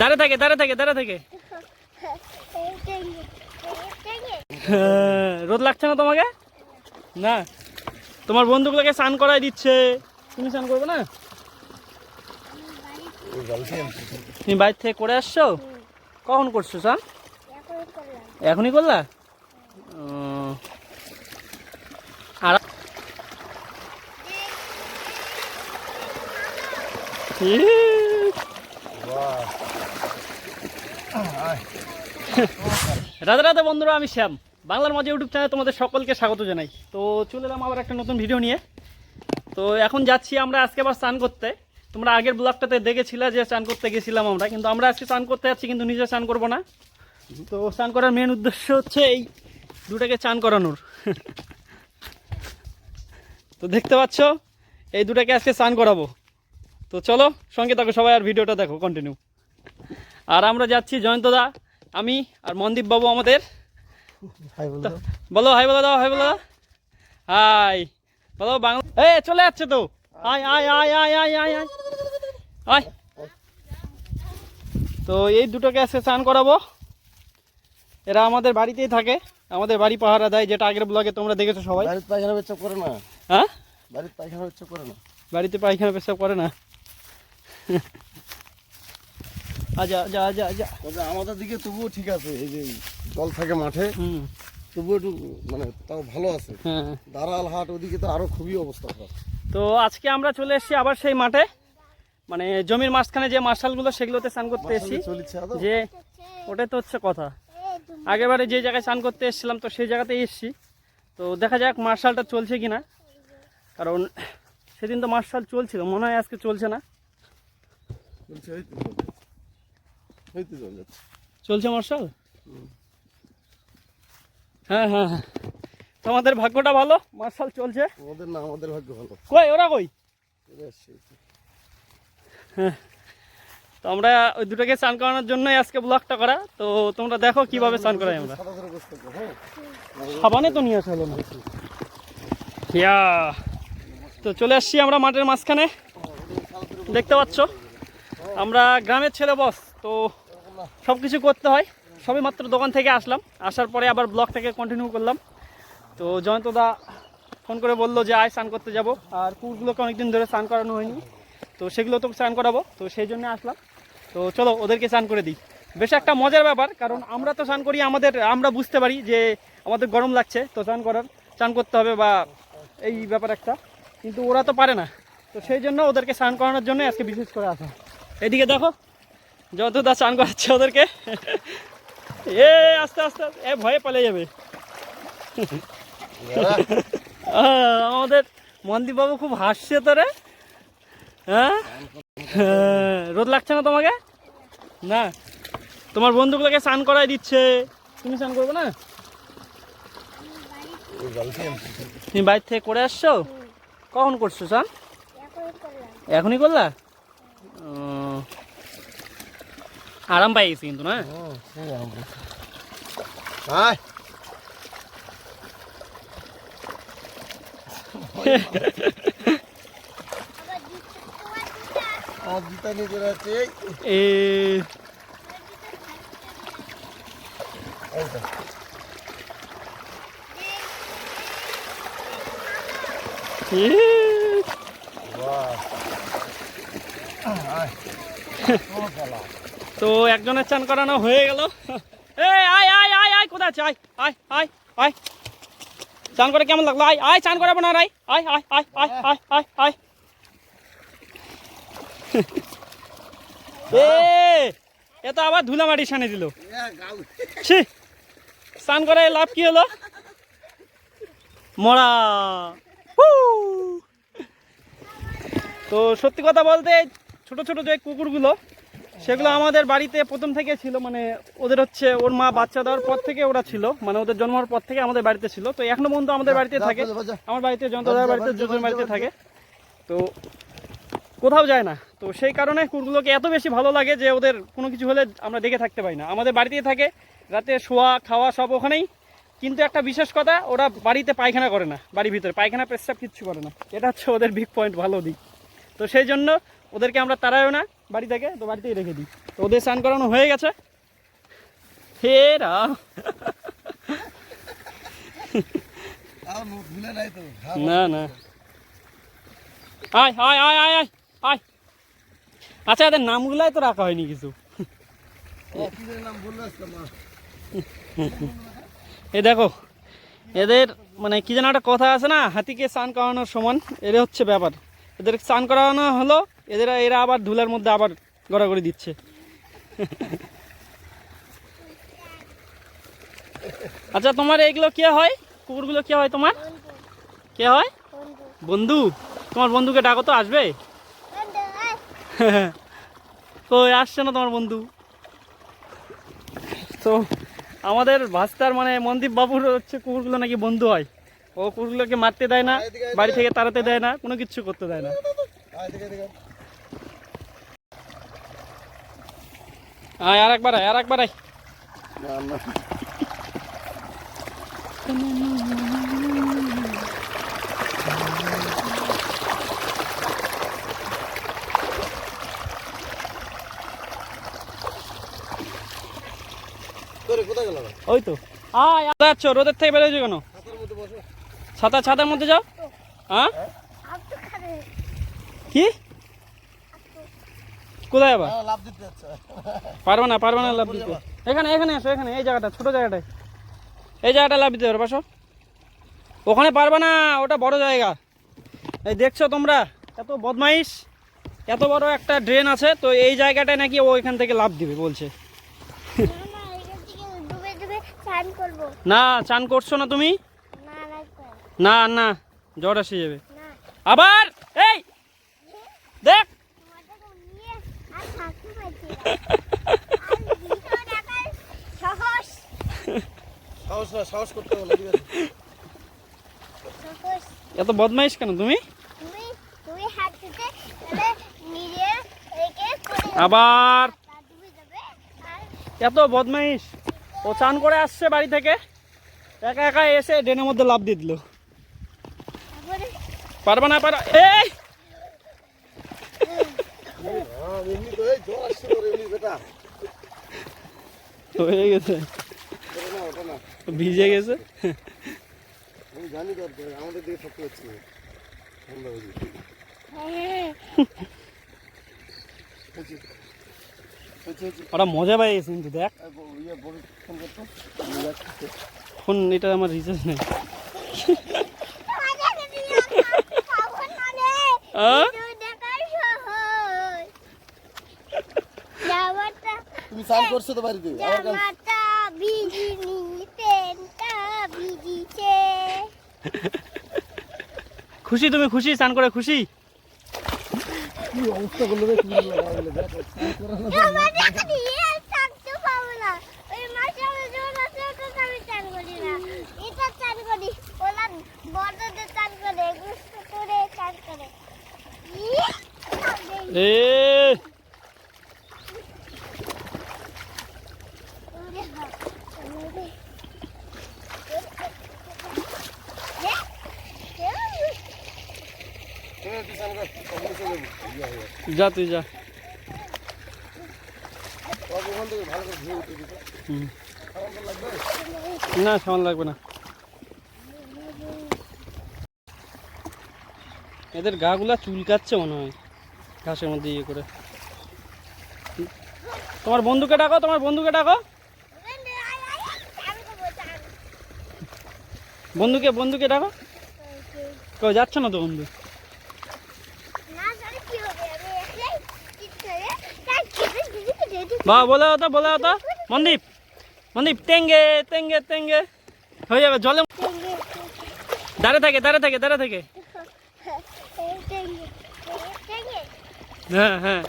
দাঁড়ে থাকে দাঁড়ে থাকে দাঁড়ে থাকে। হ্যাঁ, রোদ লাগছে না তোমাকে? না। তোমার বন্ধুগুলোকে স্নান করাই দিচ্ছে। তুমি স্নান করবে না? তুমি বাইর থেকে করে আসছো? কখন করছ স্নান? এখনই করলা। আর। রাধে রাধা বন্ধুরা, আমি শ্যাম। বাংলার মাঝে ইউটিউব চ্যানেলে তোমাদের সকলকে স্বাগত জানাই। তো চলে এলাম আবার একটা নতুন ভিডিও নিয়ে। তো এখন যাচ্ছি আমরা আজকে আবার স্নান করতে। তোমরা আগের ব্লগটাতে দেখেছিলে যে স্নান করতে গেছিলাম আমরা, কিন্তু আমরা আজকে স্নান করতে যাচ্ছি, কিন্তু নিজে স্নান করব না। তো স্নান করার মেন উদ্দেশ্য হচ্ছে এই দুটাকে চান করানোর। তো দেখতে পাচ্ছ, এই দুটাকে আজকে স্নান করাবো। তো চলো, সঙ্গে থাকো সবাই, আর ভিডিওটা দেখো কন্টিনিউ আর আমরা যাচ্ছি জয়ন্তদা আমি আর মনদীপ বাবু আমাদের। বলো। হাই বলো দাও হাই বলো। হাই বলো বাংলা এ চলে যাচ্ছে তো। আয় আয় আয় আয় আয় আয় আয় আয় তো এই দুটোকে আজকে স্নান করাবো। এরা আমাদের বাড়িতেই থাকে। আমাদের বাড়ি পাহারা দেয় যেটা আগের ব্লগে তোমরা দেখেছ সবাই। বাড়িতে পায়খানা পেচ্ছাপ করে না। হ্যাঁ? বাড়িতে পায়খানা পেচ্ছাপ করে না। বাড়িতে পায়খানা পেশাব করে না। আজা আজা আজা আজা। তবে আমাদের দিকে তবুও ঠিক আছে এই যে জল থাকে মাঠে হুম। তবুও একটু মানে তাও ভালো আছে। হ্যাঁ। দাঁড়াল হাট ওদিকে তো আরও খুবই অবস্থা খারাপ। তো আজকে আমরা চলে এসেছি আবার সেই মাঠে। মানে জমির মাঝখানে যে মার্শালগুলো সেগুলোতে স্নান করতে এসেছি। যে ওটাই তো হচ্ছে কথা। আগেবারে যে জায়গায় স্নান করতে এসেছিলাম তো সেই জায়গাতেই এসেছি। তো দেখা যাক মার্শালটা চলছে কি না কারণ সেদিন তো মার্শাল চলছিল মনে হয় আজকে চলছে না। চলছে হইতে জল যাচ্ছে। চলছে মার্শাল? হ্যাঁ হ্যাঁ হ্যাঁ। তোমাদের ভাগ্যটা ভালো? মার্শাল চলছে? আমাদের না আমাদের ভাগ্য ভালো। কই ওরা কই? চলে তো। আমরা ওই দুটোকে স্নান করানোর জন্যই আজকে ব্লগটা করা। তো তোমরা দেখো কীভাবে স্নান করাই আমরা। হ্যাঁ। সাবানে তো নিয়ে আসা হলো না। ইয়া। তো চলে আসছি আমরা মাঠের মাঝখানে। দেখতে পাচ্ছ? আমরা গ্রামের ছেলে বস তো সব কিছু করতে হয়। সবে মাত্র দোকান থেকে আসলাম। আসার পরে আবার ব্লগটাকে কন্টিনিউ করলাম। তো জয়ন্তদা ফোন করে বলল যে, আয় স্নান করতে যাব। আর কুকুরগুলোকে অনেকদিন ধরে স্নান করানো হয়নি। তো সেগুলো তো স্নান করাবো। তো সেই জন্য আসলাম। তো চলো, ওদেরকে স্নান করে দিই। বেশ একটা মজার ব্যাপার, কারণ আমরা তো স্নান করি আমাদের, আমরা বুঝতে পারি যে আমাদের গরম লাগছে। তো স্নান করার, স্নান করতে হবে বা এই ব্যাপার একটা। কিন্তু ওরা তো পারে না। তো সেই জন্য ওদেরকে স্নান করানোর জন্য আজকে বিশেষ করে আসা। এদিকে দেখো যতদা চান করাচ্ছে ওদেরকে। এ আস্তে আস্তে এ ভয়ে পালিয়ে যাবে। আমাদের মন্দীপ বাবু খুব হাসছে তোরে। হ্যাঁ? হ্যাঁ, রোদ লাগছে না তোমাকে? না। তোমার বন্ধুগুলোকে স্নান করাই দিচ্ছে। তুমি স্নান করবে না। তুমি বাইর থেকে করে আসছো? কখন করছ স্নান এখনই করলা? ও, আরাম পাই গেছি কিন্তু না হ্যাঁ, সেই আরাম তো। একজনের চান করানো হয়ে গেল এই আয় আয় আয় আয় কোথায় আছে আয় আয় আয় আয় চান করে কেমন লাগল আয় আয় চান করাবো না আয় আয় আয় আয় আয় আয় আয় আয় এ তো আবার ধুলা মাটি সানে দিল ছি স্নান করে লাভ কি হলো মরা! তো সত্যি কথা বলতে ছোট ছোট যে কুকুরগুলো সেগুলো আমাদের বাড়িতে প্রথম থেকে ছিল মানে ওদের হচ্ছে ওর মা বাচ্চা দেওয়ার পর থেকে ওরা ছিল মানে ওদের জন্ম হওয়ার পর থেকে আমাদের বাড়িতে ছিল। তো এখনও পর্যন্ত আমাদের বাড়িতে থাকে। আমার বাড়িতে যন্ত্রদার বাড়িতে যা, বাড়িতে থাকে। তো কোথাও যায় না। তো সেই কারণে কুকুরগুলোকে এত বেশি ভালো লাগে যে ওদের কোনো কিছু হলে আমরা দেখে থাকতে পারি না। আমাদের বাড়িতেই থাকে রাতে শোয়া খাওয়া সব ওখানেই। কিন্তু একটা বিশেষ কথা ওরা বাড়িতে পায়খানা করে না বাড়ির ভিতরে। পায়খানা পেশাব কিচ্ছু করে না। এটা হচ্ছে ওদের বিগ পয়েন্ট ভালো দিক। তো সেই জন্য ওদেরকে আমরা তাড়াইও না। বাড়ি থেকে তো বাড়িতেই রেখে দিই। তো ওদের স্নান করানো হয়ে গেছে। হে রাম। না না। আয় আয় আয় আয় আয় আয়। আচ্ছা এদের নামগুলাই তো রাখা হয়নি কিছু। এই দেখো এদের মানে কি যেন একটা কথা আছে না হাতিকে স্নান করানোর সমান এদের হচ্ছে ব্যাপার। এদের স্নান করানো হলো এদের, এরা আবার ধুলার মধ্যে আবার গড়াগড়ি দিচ্ছে। আচ্ছা তোমার এইগুলো কে হয়? কুকুরগুলো কে হয় তোমার? কে হয়? বন্ধু। তোমার বন্ধুকে ডাকো তো, আসবে? কই, আসছে না তোমার বন্ধু? তো আমাদের ভাস্তার মানে মনদীপ বাবুর হচ্ছে কুকুরগুলো নাকি বন্ধু হয়। ও কুকুরগুলোকে মারতে দেয় না, বাড়ি থেকে তাড়াতে দেয় না, কোনো কিছু করতে দেয় না। আয় আর একবার আয় আর একবার আয়। না না তোরে কোথায় গেল ওই তো। আয় আয় যাচ্ছ রোদের থেকে বেরোছো কেন? হাতের মধ্যে বসো। ছাতা ছাতার মধ্যে যাও। হ্যাঁ? কি? কোথায় আবার? হ্যাঁ, লাভ দিতে যাচ্ছে পারবে না পারবে না লাভ দিতে। এখানে এখানে এসো এখানে এই জায়গাটা ছোট জায়গাটায় এই জায়গাটা লাভ দিতে পারো পাশো ওখানে পারবে না ওটা বড় জায়গা। এই দেখছ তোমরা এত বদমাইশ এত বড় একটা ড্রেন আছে তো এই জায়গাটায় নাকি ও এখান থেকে লাভ দিবে বলছে। ডুবে ডুবে চান না চান করছ না তুমি? না না না জ্বর এসে যাবে। আবার এই দেখ তোমাদেরকে নিয়ে আর থাকতে পারছি না। আর ভিডিও দেখার সাহস সাহস না সাহস করতে বলে ঠিক আছে সাহস এত বদমাইশ কেন তুমি? আবার। এত বদমাইশ। ও চান করে আসছে বাড়ি থেকে। একা একা এসে ড্রেনের মধ্যে লাভ দিয়ে দিল। পারবে না পার এই! হ্যাঁ হয়ে গেছে। না ভিজে গেছে? আমি জানি তো আমাদের দিকে শক্ত হচ্ছে ঠান্ডা হয়ে হ্যাঁ, ওরা মজা পাই গেছে কিন্তু দেখ ইয়ে ফোন করতো ফোন এটা আমার রিচার্জ নেই তোমাদেরকে নিয়ে আর থাকতে পারব না রে। আহ? ভিডিও দেখার সাহস যাওয়াটা তুমি স্নান করছ তো বাড়িতে আমার কাছে জামাটা ভিজিনি পেনটা ভিজিছে। খুশি তুমি খুশি? স্নান করে খুশি? কি অবস্থা করল রে তুমি লাগালে দেখো স্নান করা না আমাদেরকে নিয়ে আর থাকতে পারব না ওই মাসে আমি যখন আছে ওটা আমি চান করি না এটা চান করি ওলা বড়দের চান করে গুস্ত করে চান করে ইয়ে! এ ওরে বাপ, ওরে। এ? এ? তুমি একটু স্নান কর আমি চলে যাব ইয়া ইয়া যা তুই যা তোমাকে ওখান থেকে ভালো করে ধুয়ে উঠে দিতে হুম। খারাপ তো লাগবে না, সামান লাগবে না। এদের গাগুলা চুলকাচ্ছে মনে হয়, ঘাসের মধ্যে ইয়ে করে। তোমার বন্ধুকে ডাকো, তোমার বন্ধুকে ডাকো। বন্ধুকে বন্ধুকে ডাকো। কেউ যাচ্ছে না তো বন্ধু না জানি কি হবে আমি একলাই ঠিক করে তাই কেটে দিদি কেটে দিদি বা বলে হতো বলে হতো মন্দীপ মন্দীপ তেঙ্গে তেঙ্গে তেঙ্গে হয়ে যাবে জলে দাঁড়ে থাকে দাঁড়ে থাকে দাঁড়ে থাকে। হ্যাঁ হ্যাঁ।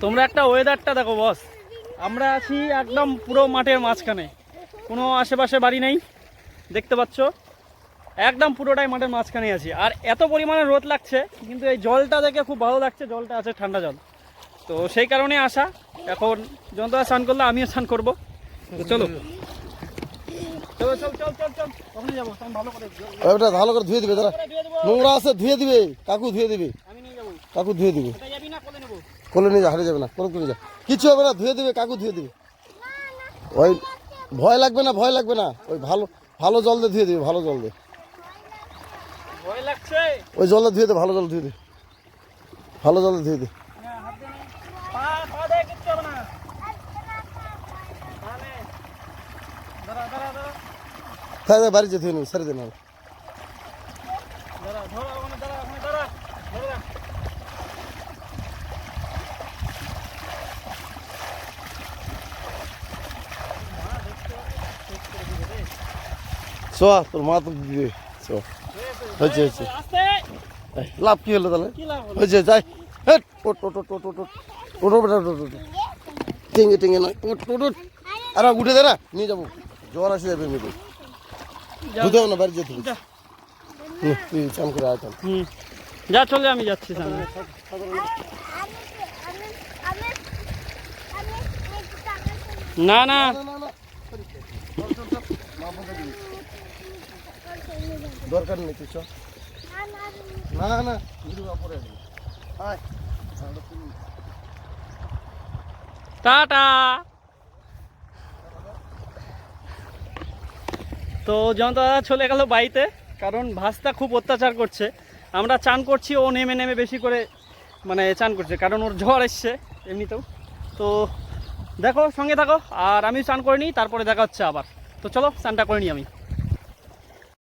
তোমরা একটা ওয়েদারটা দেখো বস আমরা আছি একদম পুরো মাঠের মাঝখানে। কোনো আশেপাশে বাড়ি নেই দেখতে পাচ্ছ? একদম পুরোটাই মাঠের মাঝখানে আছি। আর এত পরিমাণে রোদ লাগছে কিন্তু এই জলটা দেখে খুব ভালো লাগছে জলটা আছে ঠান্ডা জল। তো সেই কারণে আসা। এখন যন্ত্রণা স্নান করলে আমিও স্নান করব। তো চলো। ভালো করে ওটা ভালো করে ধুয়ে দিবে নোংরা আছে ধুয়ে দিবে। কাকু ধুয়ে দিবে। কাকু ধুয়ে দিবে। কোলে নিয়ে যা হারিয়ে যাবে না কোনো করে যা। কিছু হবে না ধুয়ে দেবে কাকু ধুয়ে দেবে। ওই ভয় লাগবে না ভয় লাগবে না। ওই ভালো ভালো জল দিয়ে ধুয়ে দিবে ভালো জল দিয়ে। ওই জল ধুয়ে দে ভালো জল ধুয়ে দে। ভালো জল ধুয়ে দে। হ্যাঁ, হাত দিয়ে নে। পা সো তোর মা তো দিবে। সো হয়েছে হয়েছে। লাভ কি হলো তাহলে? হয়েছে যাই। টেঙে টেঙে নয় আর উঠে দে না। নিয়ে যাব। জ্বর আসে যাবে এমনি বুঝতে না বাড়ি যেতে তুই চাম করে আয় যা চলে আমি যাচ্ছি সামনে। না না। দরকার নেই তুই না, না, টাটা। তো জনতা চলে গেল বাড়িতে কারণ ভাস্তা খুব অত্যাচার করছে। আমরা চান করছি ও নেমে নেমে বেশি করে মানে চান করছে কারণ ওর ঝড় এসছে এমনিতেও। তো দেখো সঙ্গে থাকো আর আমি চান করে নিই তারপরে দেখা হচ্ছে আবার। তো চলো চানটা করে নিই আমি।